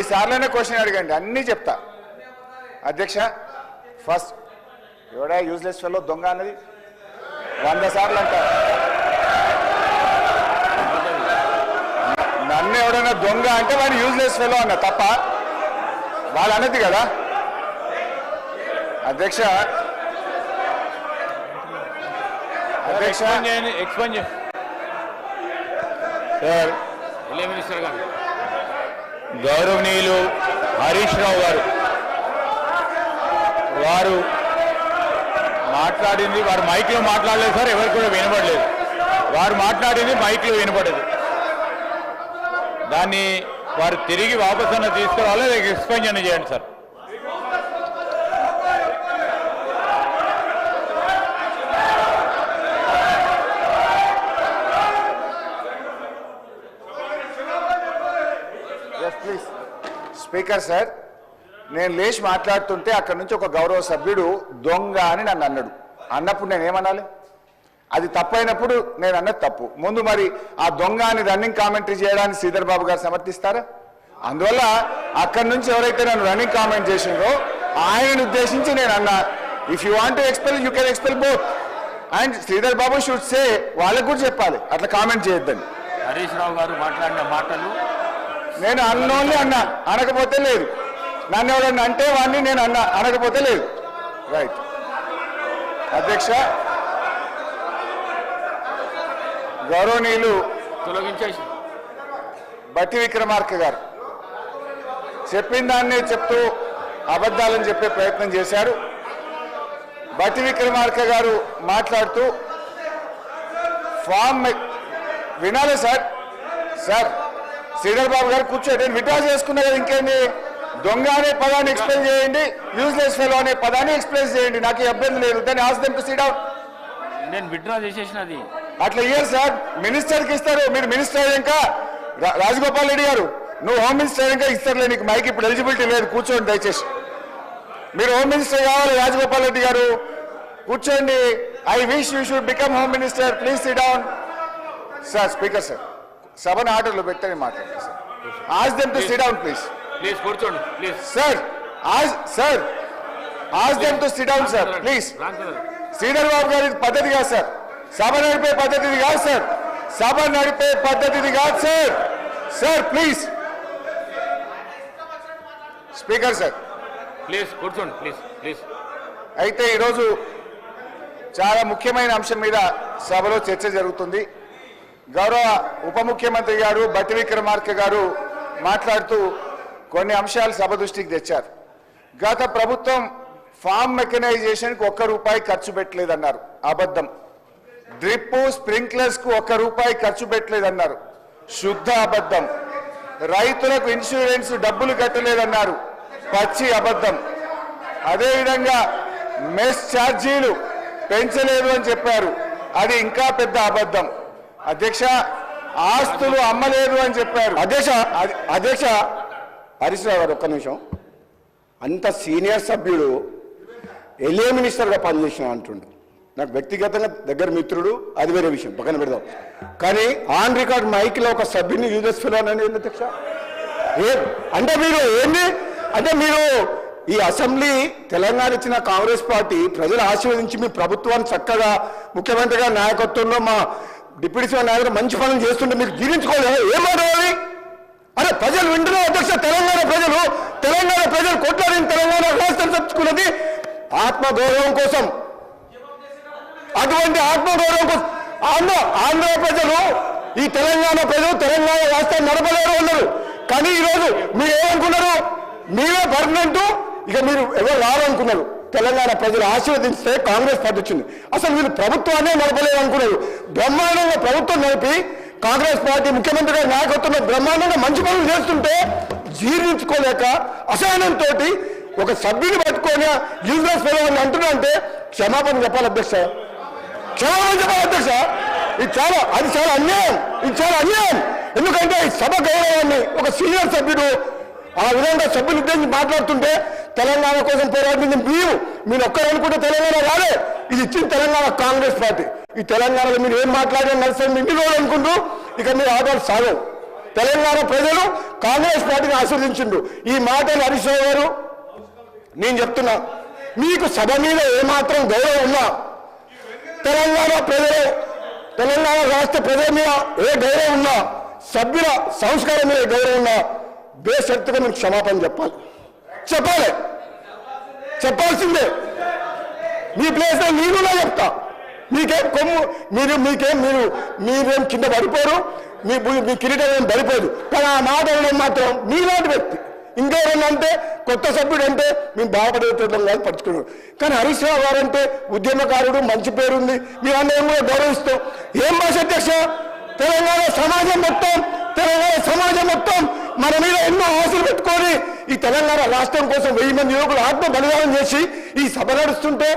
ఎన్నిసార్లైనా question అడగండి అన్నీ చెప్తా. అధ్యక్ష ఫస్ట్ ఎవడా యూజ్లెస్ ఫెలో దొంగ అన్నది? వంద సార్లు అంటారు నన్ను ఎవడైనా దొంగ అంటే వాడు యూజ్లెస్ ఫెలో అన్న తప్ప? వాళ్ళు అన్నది కదా? అధ్యక్ష అధ్యక్ష. Explain sir. మినిస్టర్ గారు. గౌరవనీయులు హరీష్ రావు గారు. వారు మాట్లాడింది వారు మైక్లో మాట్లాడలేదు సార్ ఎవరికి కూడా వినపడలేదు. వారు మాట్లాడింది మైక్లో వినపడదు. దాన్ని వారు తిరిగి వాపసన్న తీసుకురావాలి లేక ఎక్స్పెన్షన్ చేయండి సార్ ప్లీజ్ స్పీకర్ సార్ నేను లేచి మాట్లాడుతుంటే అక్కడ నుంచి ఒక గౌరవ సభ్యుడు దొంగ అని నన్ను అన్నాడు. అన్నప్పుడు నేను ఏమనాలి? అది తప్పైనప్పుడు నేను అన్నది తప్పు. ముందు మరి ఆ దొంగ అని రన్నింగ్ కామెంటరీ చేయడానికి శ్రీధర్ బాబు గారు సమర్థిస్తారా? అందువల్ల అక్కడి నుంచి ఎవరైతే నన్ను రన్నింగ్ కామెంట్ చేసిండ్రో ఆయనను ఉద్దేశించి నేను అన్నా. If you want expel you can expel both and Sridhar Babu should say వాళ్ళకు కూడా చెప్పాలి. అట్లా కామెంట్ చేయొద్దని. హరీష్ రావు గారు మాట్లాడిన మాటలు నేను అన్నోన్లీ అన్నా అనకపోతే లేదు. నన్ను ఎవడన్నా అంటే వాడిని నేను అన్నా అనకపోతే లేదు. రైట్ అధ్యక్ష గౌరవనీయులు తొలగించేసి. బట్టి విక్రమార్క గారు చెప్పిన దాన్ని చెప్తూ అబద్ధాలని చెప్పే ప్రయత్నం చేశారు. బట్టి విక్రమార్క గారు మాట్లాడుతూ ఫామ్ వినాలి సార్. సార్ శ్రీధర్ బాబు గారు కూర్చోండి నేను విడ్రా చేసుకున్నా కదా ఇంకేంది? దొంగ అనే పదాన్ని ఎక్స్ప్లెయిన్ చేయండి యూజ్లెస్ ఫెలో అనే పదాన్ని ఎక్స్ప్లెయిన్ చేయండి నాకు ఇబ్బంది లేదు. దాన్ని ఆస్తం టు సీట్ నేను విత్డ్రా చేసేసినది అట్లా ఇయ్యారు సార్ మినిస్టర్కి ఇస్తారు మీరు మినిస్టర్ అయ్యాక రాజగోపాల్ రెడ్డి గారు నువ్వు హోమ్ మినిస్టర్ అయ్యాక ఇస్తారులే నీకు మైక్ ఇప్పుడు ఎలిజిబిలిటీ లేదు కూర్చోండి దయచేసి. మీరు హోమ్ మినిస్టర్ కావాలి రాజగోపాల్ రెడ్డి గారు కూర్చోండి. I wish you should become home minister please sit down sir speaker sir సభను ఆర్డర్లో పెట్టని మాట్లాడండి sir ask them to sit down please please కూర్చోండి. Please sir ask sir them to sit down sir please Sridhar Babu గారి పద్ధతి కాదు sir సభ నడిపే పద్ధతి ఇది కాదు సార్ సభ నడిపే పద్ధతి ఇది కాదు sir sir please speaker sir please కూర్చోండి. ప్లీజ్ ప్లీజ్ అయితే ఈరోజు చాలా ముఖ్యమైన అంశం మీద సభలో చర్చ జరుగుతుంది. గౌరవ ఉప ముఖ్యమంత్రి గారు బట్టి విక్రమార్క గారు మాట్లాడుతూ కొన్ని అంశాలు సభ దృష్టికి తెచ్చారు. గత ప్రభుత్వం ఫామ్ మెకనైజేషన్కి ఒక్క రూపాయి ఖర్చు పెట్టలేదన్నారు. అబద్ధం. డ్రిప్ స్ప్రింక్లర్స్కు ఒక్క రూపాయి ఖర్చు పెట్టలేదన్నారు. శుద్ధ అబద్ధం. రైతులకు ఇన్సూరెన్స్ డబ్బులు కట్టలేదన్నారు. పచ్చి అబద్ధం. అదేవిధంగా మెస్ ఛార్జీలు పెంచలేదు అని చెప్పారు. అది ఇంకా పెద్ద అబద్ధం. అధ్యక్ష ఆస్తులు అమ్మలేదు అని చెప్పారు. అధ్యక్ష అధ్- అధ్యక్ష హరీష్ రావు గారు ఒక్క నిమిషం. అంత సీనియర్ సభ్యుడు ఎలియే మినిస్టర్గా పనిచేసిన అంటుండు. నాకు వ్యక్తిగతంగా దగ్గర మిత్రుడు అది వేరే విషయం పక్కన పెడదాం. కానీ ఆన్ రికార్డ్ మైక్లో ఒక సభ్యుని యూజెస్ ఫిల్ అని అధ్యక్ష? ఏ అంటే మీరు ఏంది? అంటే మీరు ఈ అసెంబ్లీ తెలంగాణ ఇచ్చిన కాంగ్రెస్ పార్టీ ప్రజలు ఆశీర్వదించి మీ ప్రభుత్వాన్ని చక్కగా ముఖ్యమంత్రి గారి నాయకత్వంలో మా డిప్యూటీ సీఎం నాయకుడు మంచి పనులు చేస్తుంటే మీరు జీర్ణించుకోలేదు. ఏం మాట్లాడాలి అరే ప్రజలు వింటున్నారు అధ్యక్ష తెలంగాణ ప్రజలు తెలంగాణ ప్రజలు కొట్లాడిన తెలంగాణ రాష్ట్రం తెచ్చుకున్నది ఆత్మగౌరవం కోసం. అటువంటి ఆత్మగౌరవం కోసం. ఆంధ్ర ఆంధ్ర ప్రజలు ఈ తెలంగాణ ప్రజలు తెలంగాణ రాష్ట్రాన్ని నడపలేరు ఉన్నారు కానీ ఈరోజు మీరు ఏమనుకున్నారు? మీరే పర్మనెంట్ ఇక మీరు ఎవరు రావాలనుకున్నారు తెలంగాణ ప్రజలు ఆశీర్వదిస్తే కాంగ్రెస్ పార్టీ వచ్చింది. అసలు వీళ్ళు ప్రభుత్వాన్ని నడపలేదు అనుకున్నారు. బ్రహ్మాండంగా ప్రభుత్వం నడిపి కాంగ్రెస్ పార్టీ ముఖ్యమంత్రి గారి నాయకత్వంలో బ్రహ్మాండంగా మంచి పనులు చేస్తుంటే జీర్ణించుకోలేక అసహనంతో ఒక సభ్యుని పట్టుకొని యూజ్లెస్ ఫెలోని అంటున్నా అంటే క్షమాపణ చెప్పాలి అధ్యక్ష. క్షమాపణ చెప్పాలి అధ్యక్ష. ఇది చాలా అది చాలా అన్యాయం. ఇది చాలా అన్యాయం. ఎందుకంటే ఈ సభ గౌరవాన్ని ఒక సీనియర్ సభ్యుడు ఆ విధంగా సభ్యులు ఉద్దేశించి మాట్లాడుతుంటే తెలంగాణ కోసం పోరాడింది మీరు. మీరు ఒక్కరు అనుకుంటే తెలంగాణ రాలే ఇది ఇచ్చింది తెలంగాణ కాంగ్రెస్ పార్టీ. ఈ తెలంగాణలో మీరు ఏం మాట్లాడారు నడుస్తుంది ఇన్ని రోజులు అనుకుంటూ ఇక మీరు ఆటలు సాగవు. తెలంగాణ ప్రజలు కాంగ్రెస్ పార్టీని ఆశీర్దించిండు ఈ మాటలు హరీష్ గారు నేను చెప్తున్నా మీకు సభ మీద ఏమాత్రం గౌరవం ఉన్నా తెలంగాణ ప్రజలు తెలంగాణ రాష్ట్ర ప్రజల మీద ఏ గౌరవం ఉన్నా సభ్యుల సంస్కారం మీద గౌరవం ఉన్నా బేసక్తిగా మీకు క్షమాపణ చెప్పాలి. చెప్పాలి. చెప్పాల్సిందే. మీ ప్లేస్లో నేను చెప్తా. మీకేం కొమ్ము మీరు మీకేం మీరు మీరేం కింద పడిపోరు. మీ మీ కిరీటం ఏం పడిపోదు. కానీ ఆ మాట అనడం మాత్రం మీలాంటి వ్యక్తి. ఇంకెవరన్నా అంటే కొత్త సభ్యుడు అంటే మేము బాధపడేటోళ్ళం కాదు పట్టుకున్నాడు కానీ హరీష్ రావు గారు అంటే ఉద్యమకారుడు మంచి పేరుంది. మీరందరం కూడా గౌరవిస్తాం. ఏం భాష అధ్యక్ష? తెలంగాణ సమాజం మొత్తం తెలంగాణ సమాజం మొత్తం మన మీద ఎన్నో ఆశలు పెట్టుకొని ఈ తెలంగాణ రాష్ట్రం కోసం వెయ్యి మంది యువకులు ఆత్మ బలిదానం చేసి ఈ సభ నడుస్తుంటే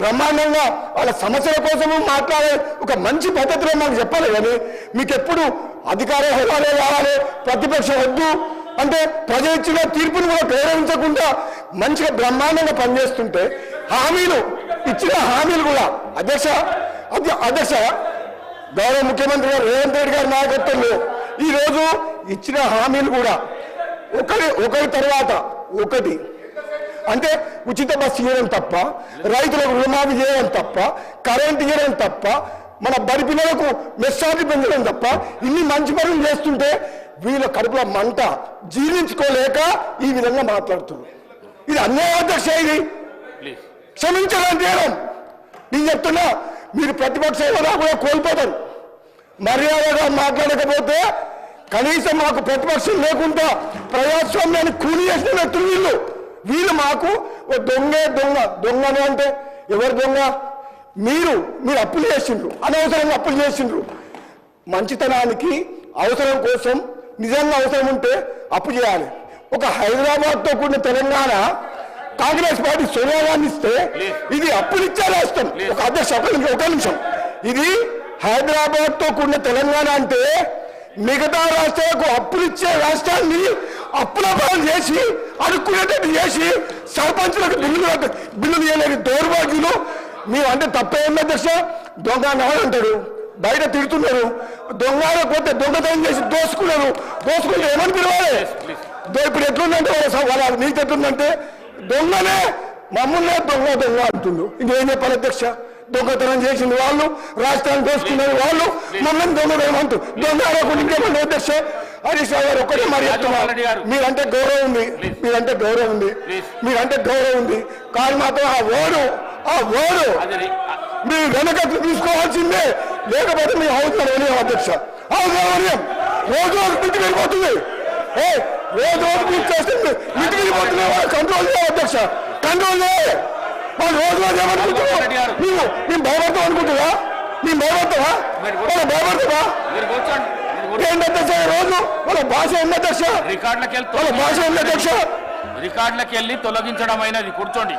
బ్రహ్మాండంగా వాళ్ళ సమస్యల కోసము మాట్లాడే ఒక మంచి పద్ధతిలో మాకు చెప్పాలి కానీ మీకు ఎప్పుడు అధికార హోదాలే కావాలి ప్రతిపక్షం వద్దు అంటే ప్రజలు ఇచ్చిన తీర్పును కూడా ప్రేరేపించకుండా మంచిగా బ్రహ్మాండంగా పనిచేస్తుంటే హామీలు ఇచ్చిన హామీలు కూడా అధ్యక్ష అధ్యక్ష గౌరవ ముఖ్యమంత్రి గారు రేవంత్ రెడ్డి గారి నాయకత్వంలో ఈ రోజు ఇచ్చిన హామీలు కూడా ఒకరి ఒకరి తర్వాత ఒకటి. అంటే ఉచిత బస్సు ఇవ్వడం తప్ప రైతులకు రుణమాఫీ చేయడం తప్ప కరెంట్ ఇవ్వడం తప్ప మన బడి పిల్లలకు మెస్సార్లు పెంచడం తప్ప ఇన్ని మంచి పనులు చేస్తుంటే వీళ్ళ కడుపులో మంట జీర్ణించుకోలేక ఈ విధంగా మాట్లాడుతున్నారు. ఇది అన్యాయ అధ్యక్ష ఇది క్షమించడం చేయడం నేను చెప్తున్నా మీరు ప్రతిపక్ష హోదా కూడా కోల్పోతారు. మర్యాదగా మాట్లాడకపోతే కనీసం మాకు ప్రతిపక్షం లేకుండా ప్రజాస్వామ్యాన్ని కూలి చేసిన వ్యక్తులు వీళ్ళు. వీళ్ళు మాకు ఓ దొంగే దొంగ దొంగను అంటే ఎవరు దొంగ? మీరు మీరు అప్పులు చేసిండ్రు. అనవసరంగా అప్పులు చేసిండ్రు. మంచితనానికి అవసరం కోసం నిజంగా అవసరం ఉంటే అప్పు చేయాలి. ఒక హైదరాబాద్తో కూడిన తెలంగాణ కాంగ్రెస్ పార్టీ సోనియా గాంధీ ఇస్తే ఇది అప్పులు ఇచ్చే రాష్ట్రం. ఒక అధ్యక్ష ఒక నిమిషం. ఇది హైదరాబాద్తో కూడిన తెలంగాణ అంటే మిగతా రాష్ట్రాలకు అప్పులు ఇచ్చే రాష్ట్రాన్ని అప్పుల పాలు చేసి అడుక్కునేటట్టు చేసి సర్పంచులకు బిల్లులు బిల్లులు ఇవ్వలేని దౌర్భాగ్యులు. మీరు అంటే తప్పేం అధ్యక్ష? దొంగ నాడు అంటాడు బయట తిడుతున్నారు. దొంగ పోతే దొంగతనం చేసి దోసుకున్నారు. దోసుకుంటే ఏమని పిలవాలి? ఇప్పుడు ఎట్లుందంటే వాళ్ళ నీతి ఎట్లుందంటే దొంగనే మమ్మల్నే దొంగ దొంగ అంటుండు. ఇంకేం చెప్పాలి అధ్యక్ష? దొంగతనం చేసింది వాళ్ళు రాష్ట్రాన్ని దోసుకున్నది వాళ్ళు మమ్మల్ని దొంగతనం అంటూ దొంగ ఇంకేమన్నా అధ్యక్ష హరీష్ రావు గారు ఒక్కటే మరి. మీరంటే గౌరవం ఉంది. మీరంటే గౌరవం ఉంది. మీరంటే గౌరవం ఉంది. కానీ మాత్రం ఆ ఓడు ఆ ఓడు మీరు వెనకట్లు తీసుకోవాల్సిందే. లేకపోతే మీ హౌస్ వెళ్ళాం అధ్యక్ష. హౌస్ వెళ్ళాం రోజు రోజు వెళ్ళిపోతుంది ఏ రోజు రోజు మీరు చేస్తుంది మితికి వెళ్ళిపోతుంది వాళ్ళు కంట్రోల్ చేయాలి అధ్యక్ష. కంట్రోల్ చేయాలి. వాళ్ళు రోజు రోజు ఏమనుకుంటున్నారు మేము మేము భయపడతాం అనుకుంటున్నా మేము భయపడతావా వాళ్ళు భయపడతావా. ఏంటి రోజు? వాళ్ళ భాష అధ్యక్ష? రికార్డులకు వెళ్ళి వాళ్ళ భాష ఉంది అధ్యక్ష? రికార్డులకు వెళ్ళి తొలగించడం అయినది. కూర్చోండి.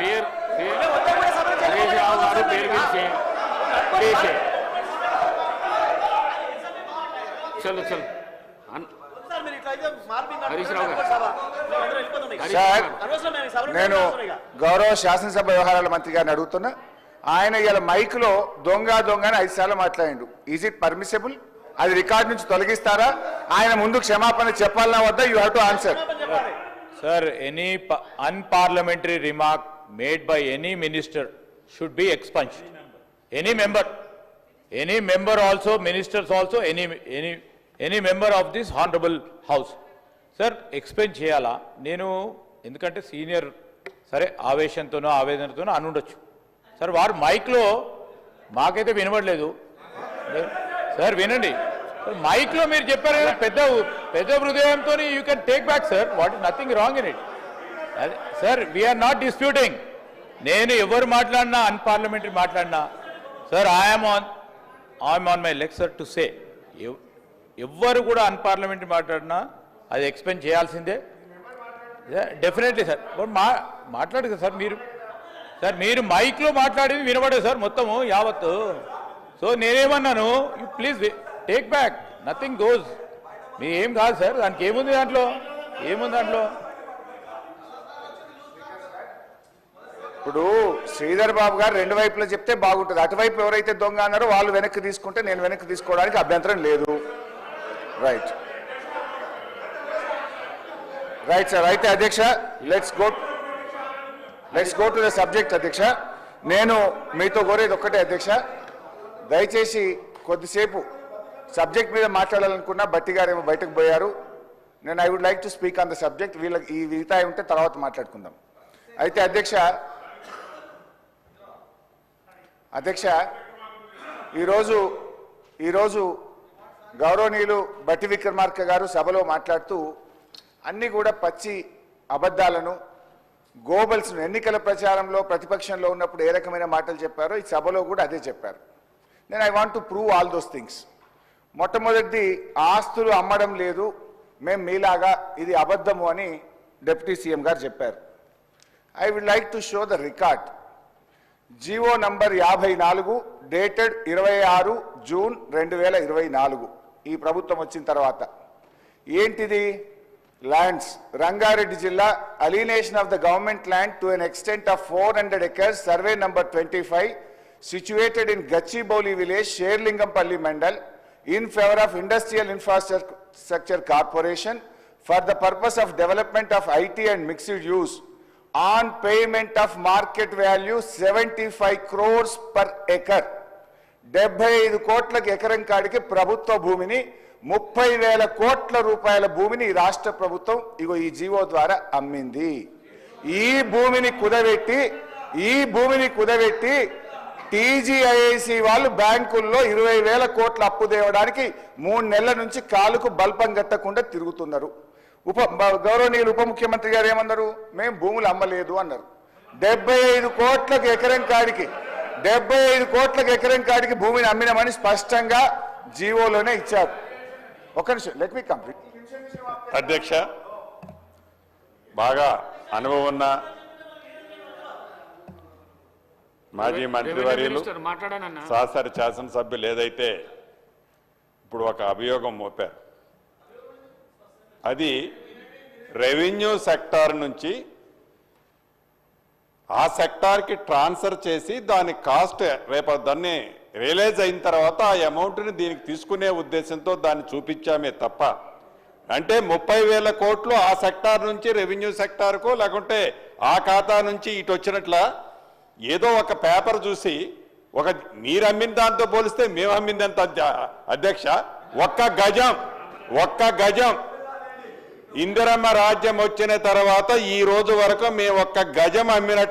పేరు పేరు. సార్ నేను గౌరవ శాసనసభ వ్యవహారాల మంత్రి గారిని అడుగుతున్నా. ఆయన ఇలా మైక్లో దొంగ దొంగ అని ఐదు సార్లు మాట్లాడిండు. ఈజ్ ఇట్ పర్మిసిబుల్ అది రికార్డ్ నుంచి తొలగిస్తారా? ఆయన ముందు క్షమాపణ చెప్పాలన్నా వద్దా? You have to answer Sir, any pa- unparliamentary remark made by any minister should be expunged. Any member, any member also, ministers also, any, any member of this honourable house sir explain చేయాలా? నేను ఎందుకంటే senior సరే ఆవేశంతోనో ఆవేదనతోనో అనుండొచ్చు sir వారు మైక్లో మాకైతే వినబడలేదు. Sir వినండి. Sir మైక్లో మీరు చెప్పారు కదా పెద్ద పెద్ద హృదయంతో you can take back sir what nothing wrong in it sir we're not disputing నేను ఎవరు మాట్లాడినా అన్పార్లమెంటరీ మాట్లాడినా sir I'm on I'm on my lecture to say ఎవ్వరు కూడా అన్పార్లమెంటరీ మాట్లాడినా అది ఎక్స్ప్లెయిన్ చేయాల్సిందే. డెఫినెట్లీ సార్ మా మాట్లాడు కదా సార్ మీరు. సార్ మీరు మైక్లో మాట్లాడేది వినబడదు సార్ మొత్తము యావత్తు. సో నేనేమన్నాను you please take back nothing goes మీ ఏం కాదు సార్ దానికి ఏముంది దాంట్లో? ఏముంది దాంట్లో? ఇప్పుడు శ్రీధర్ బాబు గారు రెండు వైపులా చెప్తే బాగుంటుంది. అటువైపు ఎవరైతే దొంగ అన్నారో వాళ్ళు వెనక్కి తీసుకుంటే నేను వెనక్కి తీసుకోవడానికి అభ్యంతరం లేదు. రైట్ రైట్ సార్ అయితే అధ్యక్ష let's go let's go to the subject అధ్యక్ష నేను మీతో కోరేది ఒక్కటే అధ్యక్ష దయచేసి కొద్దిసేపు సబ్జెక్ట్ మీద మాట్లాడాలనుకున్నా బట్టి గారు ఏమో బయటకు పోయారు. నేను I would like to speak on the subject వీళ్ళకి ఈ వితాయి ఉంటే తర్వాత మాట్లాడుకుందాం. అయితే అధ్యక్ష అధ్యక్ష ఈరోజు ఈరోజు గౌరవనీయులు బట్టి విక్రమార్క గారు సభలో మాట్లాడుతూ అన్ని కూడా పచ్చి అబద్ధాలను గోబల్స్ను ఎన్నికల ప్రచారంలో ప్రతిపక్షంలో ఉన్నప్పుడు ఏ రకమైన మాటలు చెప్పారో ఈ సభలో కూడా అదే చెప్పారు. నేను I want to prove all those things మొట్టమొదటిది ఆస్తులు అమ్మడం లేదు మేము మీలాగా ఇది అబద్ధము అని డిప్యూటీ సీఎం గారు చెప్పారు. I would like to show the record GO number యాభై నాలుగు డేటెడ్ ఇరవై ఆరు జూన్ రెండు వేల ఇరవై నాలుగు. ఈ ప్రభుత్వం వచ్చిన తర్వాత. ఏంటిది? ల్యాండ్స్ రంగారెడ్డి జిల్లా alienation of the government land to an extent of four hundred acres survey number twenty five situated in Gachibowli village Serilingampally mandal in favour of industrial infrastructure corporation for the purpose of development of IT and mixed use on payment of market value seventy five crores per acre డెబ్బై ఐదు కోట్లకు ఎకరం కాడికి ప్రభుత్వ భూమిని ముప్పై వేల కోట్ల రూపాయల భూమిని రాష్ట్ర ప్రభుత్వం ఇగో ఈ జీవో ద్వారా అమ్మింది. ఈ భూమిని కుదబెట్టి ఈ భూమిని కుదబెట్టి టీజీఐఐసి వాళ్ళు బ్యాంకుల్లో ఇరవై వేల కోట్ల అప్పు తేవడానికి మూడు నెలల నుంచి కాలుకు బల్పం కట్టకుండా తిరుగుతున్నారు. ఉప గౌరవనీయులు ఉప ముఖ్యమంత్రి గారు ఏమన్నారు? మేము భూములు అమ్మలేదు అన్నారు. డెబ్బై ఐదు కోట్లకు ఎకరం కాడికి డెబ్బై ఐదు కోట్లకు ఎకరం కాడికి భూమిని అమ్మినామని స్పష్టంగా జీవోలోనే ఇచ్చారు. ఒక నిమిషం లెట్ మీ కంప్లీట్ అధ్యక్ష బాగా అనుభవం ఉన్న మాజీ మంత్రివర్యులు సహసరి శాసనసభ్యులు ఏదైతే ఇప్పుడు ఒక అభియోగం మోపారు. అది రెవెన్యూ సెక్టార్ నుంచి ఆ సెక్టార్కి ట్రాన్స్ఫర్ చేసి దాని కాస్ట్ రేపు దాన్ని రియలైజ్ అయిన తర్వాత ఆ అమౌంట్ని దీనికి తీసుకునే ఉద్దేశంతో దాన్ని చూపించామే తప్ప. అంటే ముప్పై వేల కోట్లు ఆ సెక్టార్ నుంచి రెవెన్యూ సెక్టార్కు లేకుంటే ఆ ఖాతా నుంచి ఇటు వచ్చినట్ల ఏదో ఒక పేపర్ చూసి ఒక మీరు అమ్మిన దాంతో పోలిస్తే మేము అమ్మిందంత అధ్యక్ష ఒక్క గజం ఒక్క గజం ఇందిరమ్మ రాజ్యం వచ్చిన తర్వాత ఈ రోజు వరకు మేము ఒక్క గజం అమ్మినట్లు